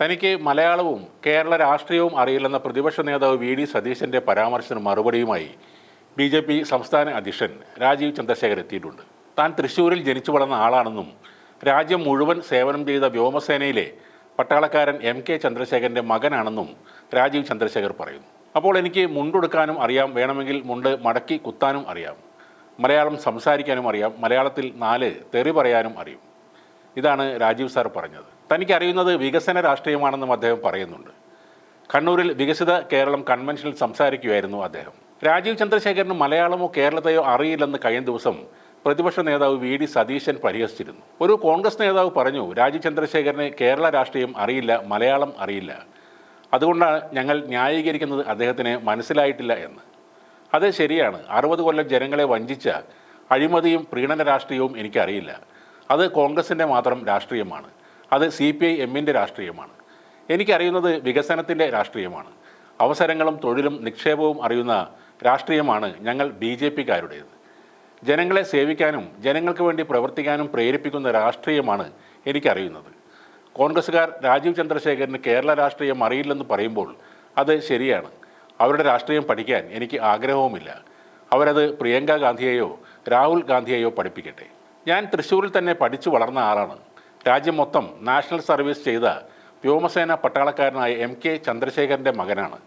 തനിക്ക് മലയാളവും കേരള രാഷ്ട്രീയവും അറിയില്ലെന്ന പ്രതിപക്ഷ നേതാവ് വി ഡി സതീശന്റെ പരാമർശത്തിന് മറുപടിയുമായി ബി ജെ പി സംസ്ഥാന അധ്യക്ഷൻ രാജീവ് ചന്ദ്രശേഖർ എത്തിയിട്ടുണ്ട്. താൻ തൃശൂരിൽ ജനിച്ചു വളർന്ന ആളാണെന്നും രാജ്യം മുഴുവൻ സേവനം ചെയ്ത വ്യോമസേനയിലെ പട്ടാളക്കാരൻ എം കെ ചന്ദ്രശേഖരന്റെ മകനാണെന്നും രാജീവ് ചന്ദ്രശേഖർ പറയുന്നു. അപ്പോൾ എനിക്ക് മുണ്ടെടുക്കാനും അറിയാം വേണമെങ്കിൽ മുണ്ട് മടക്കി കുത്താനും അറിയാം. മലയാളം സംസാരിക്കാനും അറിയാം മലയാളത്തിൽ നാല് തെറി പറയാനും അറിയും. ഇതാണ് രാജീവ് സാർ പറഞ്ഞത്. തനിക്ക് അറിയുന്നത് വികസന രാഷ്ട്രീയമാണെന്നും അദ്ദേഹം പറയുന്നുണ്ട്. കണ്ണൂരിൽ വികസിത കേരളം കൺവെൻഷനിൽ സംസാരിക്കുകയായിരുന്നു അദ്ദേഹം. രാജീവ് ചന്ദ്രശേഖരന് മലയാളമോ കേരളത്തെയോ അറിയില്ലെന്ന് കഴിഞ്ഞ ദിവസം പ്രതിപക്ഷ നേതാവ് വി ഡി സതീശൻ പരിഹസിച്ചിരുന്നു. ഒരു കോൺഗ്രസ് നേതാവ് പറഞ്ഞു രാജീവ് ചന്ദ്രശേഖരന് കേരള രാഷ്ട്രീയം അറിയില്ല മലയാളം അറിയില്ല. അതുകൊണ്ടാണ് ഞങ്ങൾ ന്യായീകരിക്കുന്നത് അദ്ദേഹത്തിന് മനസ്സിലായിട്ടില്ല എന്ന്. അത് ശരിയാണ്. അറുപത് കൊല്ലം ജനങ്ങളെ വഞ്ചിച്ച അഴിമതിയും പ്രീണന രാഷ്ട്രീയവും എനിക്കറിയില്ല. അത് കോൺഗ്രസിന്റെ മാത്രം രാഷ്ട്രീയമാണ്. അത് സി പി ഐ എമ്മിന്റെ രാഷ്ട്രീയമാണ്. എനിക്കറിയുന്നത് വികസനത്തിന്റെ രാഷ്ട്രീയമാണ്. അവസരങ്ങളും തൊഴിലും നിക്ഷേപവും അറിയുന്ന രാഷ്ട്രീയമാണ് ഞങ്ങൾ ബി ജെ പിക്കാരുടേത്. ജനങ്ങളെ സേവിക്കാനും ജനങ്ങൾക്ക് വേണ്ടി പ്രവർത്തിക്കാനും പ്രേരിപ്പിക്കുന്ന രാഷ്ട്രീയമാണ് എനിക്കറിയുന്നത്. കോൺഗ്രസ്സുകാർ രാജീവ് ചന്ദ്രശേഖരന് കേരള രാഷ്ട്രീയം അറിയില്ലെന്ന് പറയുമ്പോൾ അത് ശരിയാണ്. അവരുടെ രാഷ്ട്രീയം പഠിക്കാൻ എനിക്ക് ആഗ്രഹവുമില്ല. അവരത് പ്രിയങ്ക ഗാന്ധിയെയോ രാഹുൽ ഗാന്ധിയെയോ പഠിപ്പിക്കട്ടെ. ഞാൻ തൃശ്ശൂരിൽ തന്നെ പഠിച്ചു വളർന്ന ആളാണ്. രാജ്യം മൊത്തം നാഷണൽ സർവീസ് ചെയ്ത വ്യോമസേന പട്ടാളക്കാരനായ എം കെ ചന്ദ്രശേഖരന്റെ മകനാണ്.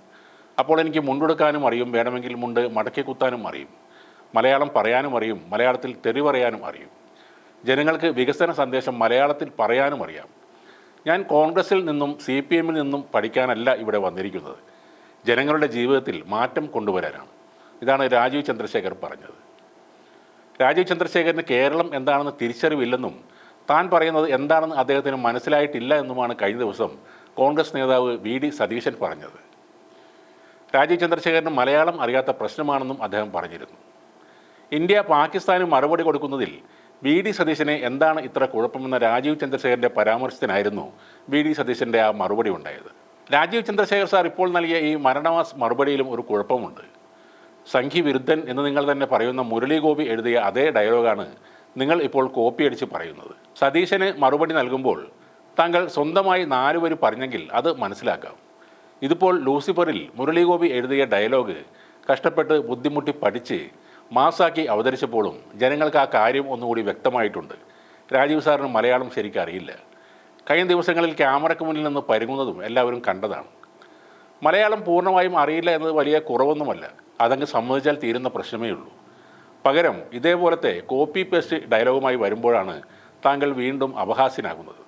അപ്പോൾ എനിക്ക് മുണ്ടെടുക്കാനും അറിയും വേണമെങ്കിൽ മുണ്ട് മടക്കി കുത്താനും അറിയും. മലയാളം പറയാനും അറിയും മലയാളത്തിൽ തെറി പറയാനും അറിയും. ജനങ്ങൾക്ക് വികസന സന്ദേശം മലയാളത്തിൽ പറയാനും അറിയാം. ഞാൻ കോൺഗ്രസിൽ നിന്നും സി പി എമ്മിൽ നിന്നും പഠിക്കാനല്ല ഇവിടെ വന്നിരിക്കുന്നത്. ജനങ്ങളുടെ ജീവിതത്തിൽ മാറ്റം കൊണ്ടുവരാനാണ്. ഇതാണ് രാജീവ് ചന്ദ്രശേഖർ പറഞ്ഞത്. രാജീവ് ചന്ദ്രശേഖരന് കേരളം എന്താണെന്ന് തിരിച്ചറിവില്ലെന്നും താൻ പറയുന്നത് എന്താണെന്ന് അദ്ദേഹത്തിന് മനസ്സിലായിട്ടില്ല എന്നുമാണ് കഴിഞ്ഞ ദിവസം കോൺഗ്രസ് നേതാവ് വി ഡി സതീശൻ പറഞ്ഞത്. രാജീവ് ചന്ദ്രശേഖരന് മലയാളം അറിയാത്ത പ്രശ്നമാണെന്നും അദ്ദേഹം പറഞ്ഞിരുന്നു. ഇന്ത്യ പാകിസ്ഥാന് മറുപടി കൊടുക്കുന്നതിൽ വി ഡി സതീശനെ എന്താണ് ഇത്ര കുഴപ്പമെന്ന രാജീവ് ചന്ദ്രശേഖരന്റെ പരാമർശത്തിനായിരുന്നു വി ഡി സതീശന്റെ ആ മറുപടി ഉണ്ടായത്. രാജീവ് ചന്ദ്രശേഖർ സാർ ഇപ്പോൾ നൽകിയ ഈ മരണവാസ് മറുപടിയിലും ഒരു കുഴപ്പമുണ്ട്. സംഘി വിരുദ്ധൻ എന്ന് നിങ്ങൾ തന്നെ പറയുന്ന മുരളി ഗോപി എഴുതിയ അതേ ഡയലോഗാണ് നിങ്ങൾ ഇപ്പോൾ കോപ്പി അടിച്ച് പറയുന്നത്. സതീശന് മറുപടി നൽകുമ്പോൾ താങ്കൾ സ്വന്തമായി നാലുവരി പറഞ്ഞെങ്കിൽ അത് മനസ്സിലാക്കാം. ഇതിപ്പോൾ ലൂസിഫറിൽ മുരളീഗോപി എഴുതിയ ഡയലോഗ് കഷ്ടപ്പെട്ട് ബുദ്ധിമുട്ടി പഠിച്ച് മാസാക്കി അവതരിച്ചപ്പോഴും ജനങ്ങൾക്ക് ആ കാര്യം ഒന്നുകൂടി വ്യക്തമായിട്ടുണ്ട്. രാജീവ് സാറിന് മലയാളം ശരിക്കും അറിയില്ല. കഴിഞ്ഞ ദിവസങ്ങളിൽ ക്യാമറയ്ക്ക് മുന്നിൽ നിന്ന് പരുങ്ങുന്നതും എല്ലാവരും കണ്ടതാണ്. മലയാളം പൂർണമായും അറിയില്ല എന്നത് വലിയ കുറവൊന്നുമല്ല. അതങ്ങ് സമ്മതിച്ചാൽ തീരുന്ന പ്രശ്നമേ ഉള്ളൂ. പകരം ഇതേപോലത്തെ കോപ്പി പേസ്റ്റ് ഡയലോഗുമായി വരുമ്പോഴാണ് താങ്കൾ വീണ്ടും അപഹാസ്യനാകുന്നത്.